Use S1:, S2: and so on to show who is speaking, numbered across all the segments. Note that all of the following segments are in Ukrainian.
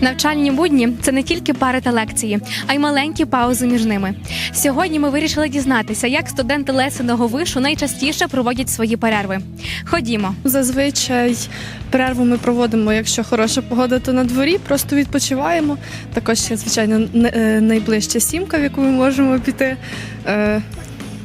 S1: Навчальні будні це не тільки пари та лекції, а й маленькі паузи між ними. Сьогодні ми вирішили дізнатися, як студенти Лесиного вишу найчастіше проводять свої перерви. Ходімо.
S2: Зазвичай перерву ми проводимо, якщо хороша погода, то на дворі, просто відпочиваємо. Також звичайно, е, найближча сімка, в яку ми можемо піти.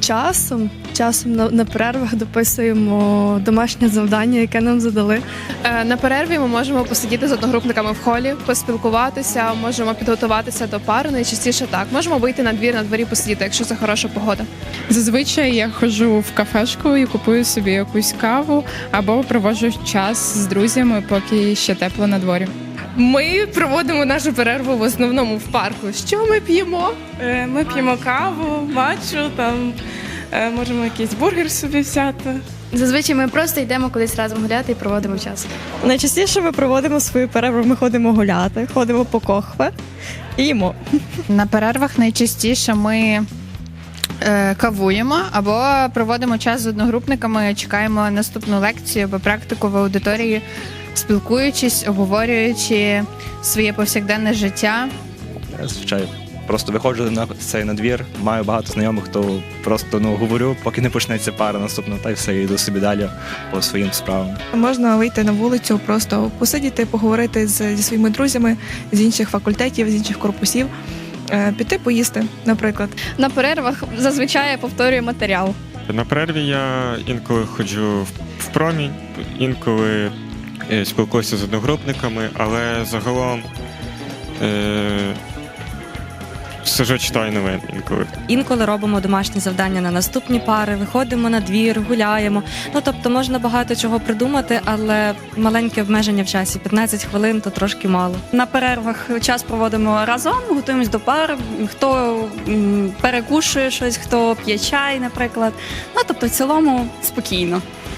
S2: Часом, часом на, на перервах дописуємо домашнє завдання, яке нам задали.
S3: Е, На перерві ми можемо посидіти з одногрупниками в холі, поспілкуватися, можемо підготуватися до пари. Найчастіше так. Можемо вийти на двір, на дворі посидіти, якщо це хороша погода.
S4: Зазвичай я ходжу в кафешку і купую собі якусь каву або проводжу час з друзями, поки ще тепло на дворі.
S3: Ми проводимо нашу перерву в основному в парку. Що ми п'ємо?
S5: Е, Ми п'ємо каву, матчу, там е, можемо якийсь бургер собі взяти.
S6: Зазвичай ми просто йдемо кудись разом гуляти і проводимо час.
S7: Найчастіше ми проводимо свою перерву. Ми ходимо гуляти, ходимо по кохве і їмо.
S8: На перервах найчастіше ми е, кавуємо або проводимо час з одногрупниками, чекаємо наступну лекцію або практику в аудиторії, спілкуючись, обговорюючи своє повсякденне життя.
S9: Звичайно, просто виходжу на цей на двір, маю багато знайомих, то просто ну говорю, поки не почнеться пара наступна, та й все, йду собі далі по своїм справам.
S10: Можна вийти на вулицю, просто посидіти, поговорити з, зі своїми друзями з інших факультетів, з інших корпусів, е, піти поїсти, наприклад.
S6: На перервах зазвичай я повторюю матеріал.
S11: На перерві я інколи ходжу в- в промінь, інколи е, спілкуюся з одногрупниками, але загалом е, сижу читаю новини інколи.
S12: Інколи робимо домашні завдання на наступні пари, виходимо на двір, гуляємо. Ну тобто можна багато чого придумати, але маленьке обмеження в часі 15 хвилин то трошки мало.
S13: На перервах час проводимо разом, готуємось до пар. Хто м, перекушує щось, хто п'є чай, наприклад. Ну тобто, в цілому спокійно.